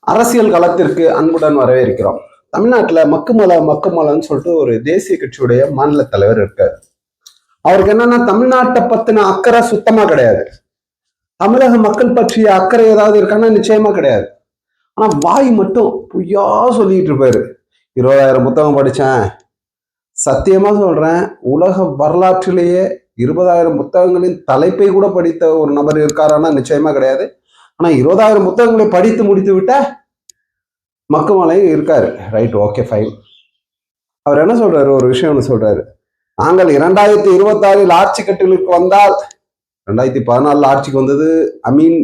அரசியல் களத்திற்கு அன்புடன் வரவேற்கிறோம். தமிழ்நாட்டுல மக்குமலை மக்குமலன்னு சொல்லிட்டு ஒரு தேசிய கட்சியுடைய மாநில தலைவர் இருக்காரு. அவருக்கு என்னன்னா தமிழ்நாட்டை பத்தின அக்கறை சுத்தமா கிடையாது. தமிழக மக்கள் பற்றிய அக்கறை ஏதாவது இருக்கான்னா நிச்சயமா கிடையாது. ஆனா வாய் மட்டும் பொய்யா சொல்லிட்டு இருப்பாரு. இருபதாயிரம் புத்தகம் படிச்சேன். சத்தியமா சொல்றேன் உலக வரலாற்றிலேயே இருபதாயிரம் புத்தகங்களின் தலைப்பை கூட படித்த ஒரு நபர் இருக்காரான்னா நிச்சயமா கிடையாது. ஆனா இருபதாயிரம் புத்தகங்களை படித்து முடித்து விட்ட மக்குமலை இருக்காரு. ரைட் ஓகே ஃபைன் அவர் என்ன சொல்றாரு? ஒரு விஷயம் ஒன்று சொல்றாரு. நாங்கள் இரண்டாயிரத்தி இருபத்தாறில் ஆட்சி கட்டிலுக்கு வந்தால் ரெண்டாயிரத்தி பதினாலில் ஆட்சிக்கு வந்தது அமீன்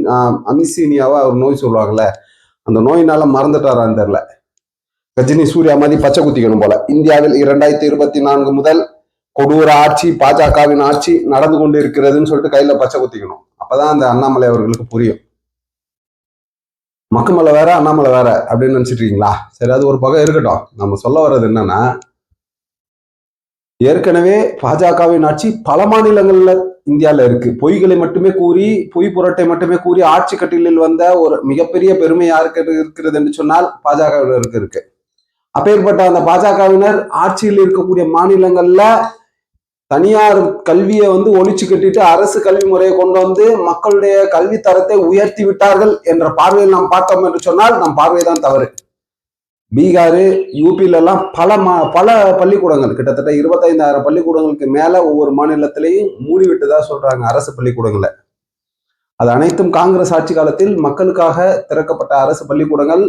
அமிசீனியாவா? ஒரு நோய் சொல்லுவாங்கல்ல. அந்த நோயினால மறந்துட்டாரான்னு தெரில கஜினி சூர்யா மாதிரி பச்சை குத்திக்கணும் போல. இந்தியாவில் இரண்டாயிரத்தி இருபத்தி நான்கு முதல் கொடூர ஆட்சி பாஜகவின் ஆட்சி நடந்து கொண்டு இருக்கிறதுன்னு சொல்லிட்டு கையில பச்சை குத்திக்கணும். அப்பதான் அந்த அண்ணாமலை அவர்களுக்கு புரியும். மக்குமலை வேற அண்ணாமலை வேற அப்படின்னு நினச்சிட்டு இருக்கீங்களா? சரி அது ஒரு பக்கம் இருக்கட்டும். நம்ம சொல்ல வர்றது என்னன்னா ஏற்கனவே பாஜகவின் ஆட்சி பல மாநிலங்கள்ல இந்தியாவில் இருக்கு. பொய்களை மட்டுமே கூறி பொய் புரட்டை மட்டுமே கூறி ஆட்சி கட்டிலில் வந்த ஒரு மிகப்பெரிய பெருமை யாருக்கு இருக்கிறது என்று சொன்னால் பாஜகவினருக்கு இருக்கு. அப்பேற்பட்ட அந்த பாஜகவினர் ஆட்சியில் இருக்கக்கூடிய மாநிலங்கள்ல தனியார் கல்வியை வந்து ஒழிச்சு கட்டிட்டு அரசு கல்வி முறையை கொண்டு வந்து மக்களுடைய கல்வி தரத்தை உயர்த்தி விட்டார்கள் என்ற பார்வையில் நாம் பார்த்தோம் என்று சொன்னால் நம் பார்வைதான் தவறு. பீகாரு யூபியில எல்லாம் பல மா பல பள்ளிக்கூடங்கள் கிட்டத்தட்ட இருபத்தைந்தாயிரம் பள்ளிக்கூடங்களுக்கு மேல ஒவ்வொரு மாநிலத்திலையும் மூடிவிட்டதா சொல்றாங்க அரசு பள்ளிக்கூடங்களை. அது அனைத்தும் காங்கிரஸ் ஆட்சி காலத்தில் மக்களுக்காக திறக்கப்பட்ட அரசு பள்ளிக்கூடங்கள்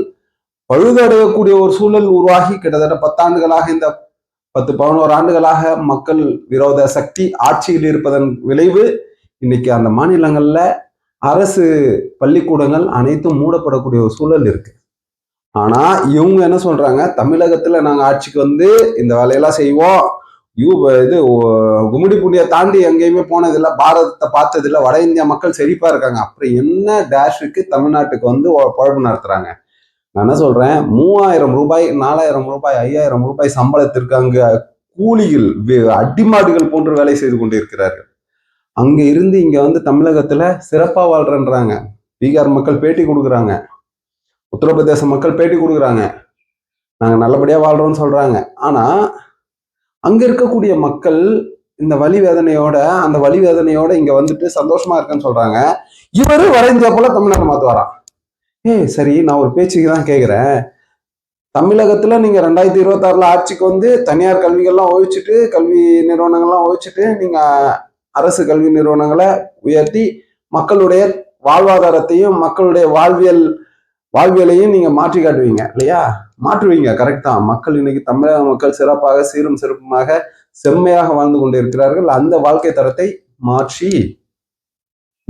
பழுதடையக்கூடிய ஒரு சூழல் உருவாகி கிட்டத்தட்ட பத்தாண்டுகளாக இந்த பத்து பதினோரு ஆண்டுகளாக மக்கள் விரோத சக்தி ஆட்சியில் இருப்பதன் விளைவு இன்னைக்கு அந்த மாநிலங்கள்ல அரசு பள்ளிக்கூடங்கள் அனைத்தும் மூடப்படக்கூடிய ஒரு சூழல் இருக்கு. ஆனா இவங்க என்ன சொல்றாங்க? தமிழகத்துல நாங்க ஆட்சிக்கு வந்து இந்த வேலையெல்லாம் செய்வோம். யூ இது கும்மிடி பூண்டியை தாண்டி எங்கேயுமே போனதில்லை பாரதத்தை பார்த்ததில்ல வட இந்தியா மக்கள் செழிப்பா இருக்காங்க. அப்புறம் என்ன டேஷுக்கு தமிழ்நாட்டுக்கு வந்து ஒ- நடத்துறாங்க? நான் என்ன சொல்றேன்? மூவாயிரம் ரூபாய் நாலாயிரம் ரூபாய் ஐயாயிரம் ரூபாய் சம்பளத்திற்கு அங்கு கூலிகள் வே- அடிமாடுகள் போன்று வேலை செய்து கொண்டிருக்கிறார்கள். அங்க இருந்து இங்க வந்து தமிழகத்துல சிறப்பா வாழ்றன்றாங்க. பீகார் மக்கள் பேட்டி கொடுக்குறாங்க. உத்தரப்பிரதேச மக்கள் பேட்டி கொடுக்குறாங்க. நாங்கள் நல்லபடியாக வாழ்கிறோம்னு சொல்கிறாங்க ஆனால் அங்கே இருக்கக்கூடிய மக்கள் இந்த வலி வேதனையோட அந்த வலி வேதனையோட இங்கே வந்துட்டு சந்தோஷமா இருக்குன்னு சொல்கிறாங்க இவரு வரைஞ்சா போல தமிழ்நாட்டை மாத்துவாராம். ஏய் சரி நான் ஒரு பேச்சுக்கு தான் கேட்குறேன் தமிழகத்தில் நீங்கள் ரெண்டாயிரத்தி இருபத்தாறில் ஆட்சிக்கு வந்து தனியார் கல்விகள்லாம் ஒழிச்சிட்டு கல்வி நிறுவனங்கள்லாம் ஒழிச்சிட்டு நீங்கள் அரசு கல்வி நிறுவனங்களை உயர்த்தி மக்களுடைய வாழ்வாதாரத்தையும் மக்களுடைய வாழ்வியல் வாழ்வியலையும் நீங்கள் மாற்றி காட்டுவீங்க இல்லையா? மாற்றுவீங்க கரெக்ட் தான். மக்கள் இன்னைக்கு தமிழக மக்கள் சிறப்பாக சீரும் சிறப்புமாக செம்மையாக வாழ்ந்து கொண்டிருக்கிறார்கள். அந்த வாழ்க்கை தரத்தை மாற்றி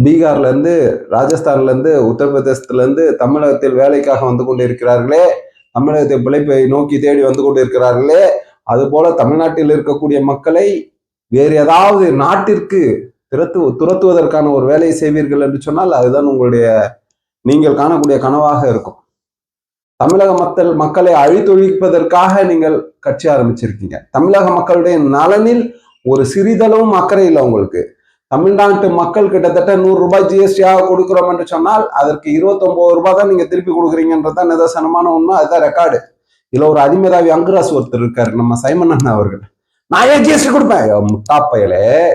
பீகார்ல இருந்து ராஜஸ்தான்ல இருந்து உத்தரப்பிரதேசத்துல இருந்து தமிழகத்தில் வேலைக்காக வந்து கொண்டிருக்கிறார்களே. தமிழகத்தை பிழைப்பை நோக்கி தேடி வந்து கொண்டிருக்கிறார்களே. அது போல தமிழ்நாட்டில் இருக்கக்கூடிய மக்களை வேறு ஏதாவது நாட்டிற்கு திறத்து துரத்துவதற்கான ஒரு வேலையை செய்வீர்கள் என்று சொன்னால் அதுதான் உங்களுடைய நீங்கள் காணக்கூடிய கனவாக இருக்கும். தமிழக மக்கள் மக்களை அழித்தொழிப்பதற்காக நீங்கள் கட்சி ஆரம்பிச்சிருக்கீங்க. தமிழக மக்களுடைய நலனில் ஒரு சிறிதளவும் அக்கறை இல்லை உங்களுக்கு. தமிழ்நாட்டு மக்கள் கிட்டத்தட்ட நூறு ரூபாய் ஜிஎஸ்டியாக கொடுக்குறோம் என்று சொன்னால் அதற்கு இருபத்தொன்பது ரூபாய் தான் நீங்க திருப்பி கொடுக்குறீங்கன்றதான் நிதர்சனமான உண்மை அதுதான் ரெக்கார்டு இதுல ஒரு அதிமேதாவி அங்குராஸ் ஒருத்தர் இருக்காரு நம்ம சைமன் அண்ணா அவர்கள். நான் ஏன் ஜிஎஸ்டி கொடுப்பேன்? ஐயோ,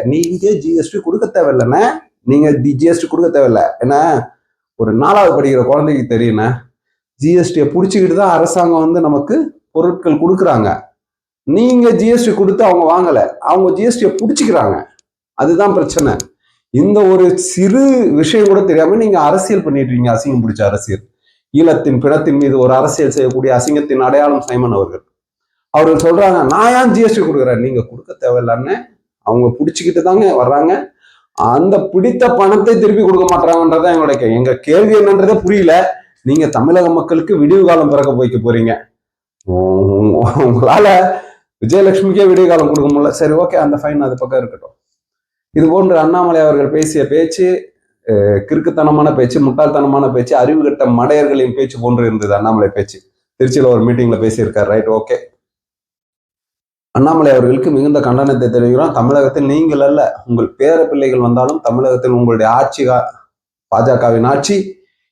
நீங்க ஜிஎஸ்டி கொடுக்க தேவையில்லைண்ணே? நீங்க ஜிஎஸ்டி கொடுக்க தேவையில்ல. ஏன்னா ஒரு நாலாவது படிக்கிற குழந்தைக்கு தெரியுண்ணே ஜிஎஸ்டியை பிடிச்சிக்கிட்டு தான் அரசாங்கம் வந்து நமக்கு பொருட்கள் கொடுக்குறாங்க. நீங்க ஜிஎஸ்டி கொடுத்து அவங்க வாங்கலை அவங்க ஜிஎஸ்டியை பிடிச்சிக்கிறாங்க. அதுதான் பிரச்சனை. இந்த ஒரு சிறு விஷயம் கூட தெரியாம நீங்க அரசியல் பண்ணிட்டு இருக்கீங்க அசிங்கம் பிடிச்ச அரசியல். ஈழத்தின் பிணத்தின் மீது ஒரு அரசியல் செய்யக்கூடிய அசிங்கத்தின் அடையாளம் சைமன் அவர்கள். அவர்கள் சொல்றாங்க நான் ஏன் ஜிஎஸ்டி கொடுக்குறேன்? நீங்க கொடுக்க தேவையில்லன்னு அவங்க பிடிச்சிக்கிட்டு தாங்க வர்றாங்க. அந்த பிடித்த பணத்தை திருப்பி கொடுக்க மாட்டாங்கன்றதான் எங்களுடைய எங்க கேள்வி என்னன்றதே புரியல. நீங்க தமிழக மக்களுக்கு விடிவு காலம் பிறக்க போய்க்க போறீங்க. உங்களால விஜயலட்சுமிக்கே விடிவு காலம் கொடுக்க முடியல. சரி ஓகே அந்த ஃபைன் அது பக்கம் இருக்கட்டும். இது போன்று அண்ணாமலை அவர்கள் பேசிய பேச்சு கிறுக்குத்தனமான பேச்சு முட்டாள்தனமான பேச்சு அறிவு கட்ட மடையர்களின் பேச்சு போன்று இருந்தது அண்ணாமலை பேச்சு. திருச்சியில் ஒரு மீட்டிங்ல பேசியிருக்கார். ரைட் ஓகே அண்ணாமலை அவர்களுக்கு மிகுந்த கண்டனத்தை தெரிவிக்கிறோம். தமிழகத்தில் நீங்கள் அல்ல உங்கள் பேர பிள்ளைகள் வந்தாலும் தமிழகத்தில் உங்களுடைய ஆட்சி கா- பாஜகவின் ஆட்சி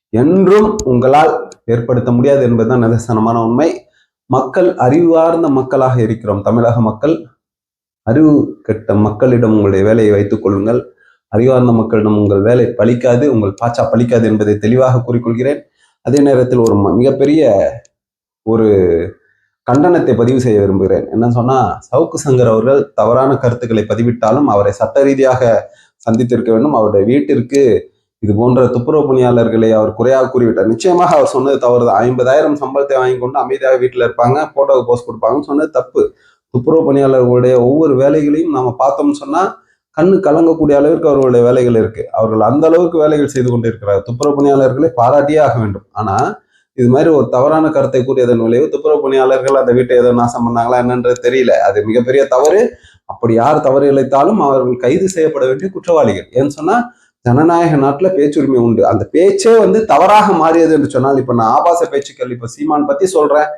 என்றும் உங்களால் ஏற்படுத்த முடியாது என்பதுதான் நிதர்சனமான உண்மை. மக்கள் அறிவார்ந்த மக்களாக இருக்கிறோம். தமிழக மக்கள் அறிவு கெட்ட மக்களிடம் உங்களுடைய வேலையை வைத்துக் கொள்ளுங்கள். அறிவார்ந்த மக்களிடம் உங்கள் வேலை பலிக்காது உங்கள் பாச்சா பலிக்காது என்பதை தெளிவாக கூறிக்கொள்கிறேன். அதே நேரத்தில் ஒரு ம- மிகப்பெரிய ஒரு கண்டனத்தை பதிவு செய்ய விரும்புகிறேன். என்ன சொன்னா சவுக்கு சங்கர் அவர்கள் தவறான கருத்துக்களை பதிவிட்டாலும் அவரை சட்ட ரீதியாக சந்தித்திருக்க வேண்டும். அவருடைய வீட்டிற்கு இது போன்ற துப்புரவு பணியாளர்களை அவர் குறையாக கூறிவிட்டார். நிச்சயமாக அவர் சொன்னது தவறு தான் ஐம்பதாயிரம் சம்பளத்தை வாங்கி கொண்டு அமைதியாக வீட்டில் இருப்பாங்க போட்டோவை போஸ்ட் கொடுப்பாங்கன்னு சொன்னது தப்பு. துப்புரவு பணியாளர்களுடைய ஒவ்வொரு வேலைகளையும் நாம பார்த்தோம்னு சொன்னா கண்ணு கலங்கக்கூடிய அளவிற்கு அவர்களுடைய வேலைகள் இருக்கு. அவர்கள் அந்த அளவுக்கு வேலைகள் செய்து கொண்டு இருக்கிறார் துப்புரவு பணியாளர்களை பாராட்டியே ஆக வேண்டும். ஆனா இது மாதிரி ஒரு தவறான கருத்தை கூறியதன் விளைவு துப்புரவு பணியாளர்கள் அந்த வீட்டை ஏதோ நாசம் பண்ணாங்களா என்னன்றது தெரியல. அது மிகப்பெரிய தவறு. அப்படி யார் தவறு இழைத்தாலும் அவர்கள் கைது செய்யப்பட வேண்டிய குற்றவாளிகள். ஏன்னு சொன்னா ஜனநாயக நாட்டுல பேச்சுரிமை உண்டு. அந்த பேச்சே வந்து தவறாக மாறியது என்று சொன்னால் இப்ப நான் ஆபாச பேச்சுக்கள் இப்ப சீமான் பத்தி சொல்றேன்.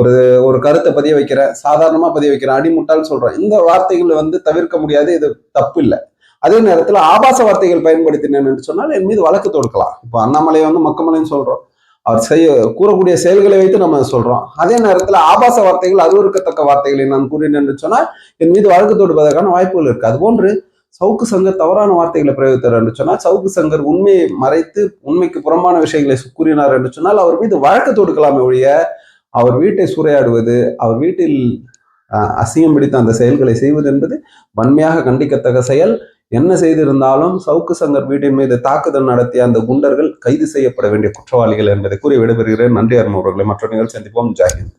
ஒரு ஒரு கருத்தை பதிய வைக்கிறேன் சாதாரணமா பதிய வைக்கிறேன் அடிமுட்டால் சொல்றேன். இந்த வார்த்தைகள் வந்து தவிர்க்க முடியாது இது தப்பு இல்லை அதே நேரத்தில் ஆபாச வார்த்தைகள் பயன்படுத்தினேன் என்று சொன்னால் என் மீது வழக்கு தொடுக்கலாம். இப்போ அண்ணாமலை வந்து மக்கமலைன்னு சொல்றோம். அவர் செய்ய கூறக்கூடிய செயல்களை வைத்து நம்ம சொல்றோம். அதே நேரத்தில் ஆபாச வார்த்தைகள் அருவருக்கத்தக்க வார்த்தைகளை நான் கூறினேன் என்று சொன்னால் என் மீது வழக்கு தொடுப்பதற்கான வாய்ப்புகள் இருக்கு. அதுபோன்று சவுக்கு சங்கர் தவறான வார்த்தைகளை பிரயோகித்தார் என்று சொன்னால் சவுக்கு சங்கர் உண்மையை மறைத்து உண்மைக்கு புறம்பான விஷயங்களை கூறினார் என்று சொன்னால் அவர் மீது வழக்கு தொடுக்கலாமே ஒழிய அவர் வீட்டை சூறையாடுவது அவர் வீட்டில் அசிங்கம் பிடித்த அந்த செயல்களை செய்வது என்பது வன்மையாக கண்டிக்கத்தக்க செயல். என்ன செய்திருந்தாலும் சவுக்கு சங்கர் வீட்டின் மீது தாக்குதல் நடத்திய அந்த குண்டர்கள் கைது செய்யப்பட வேண்டிய குற்றவாளிகள் என்பதை கூறி விடைபெறுகிறேன். நன்றி அருமவர்களை மற்ற நிகழ்ச்சி சந்திப்போம். ஜாகிந்த்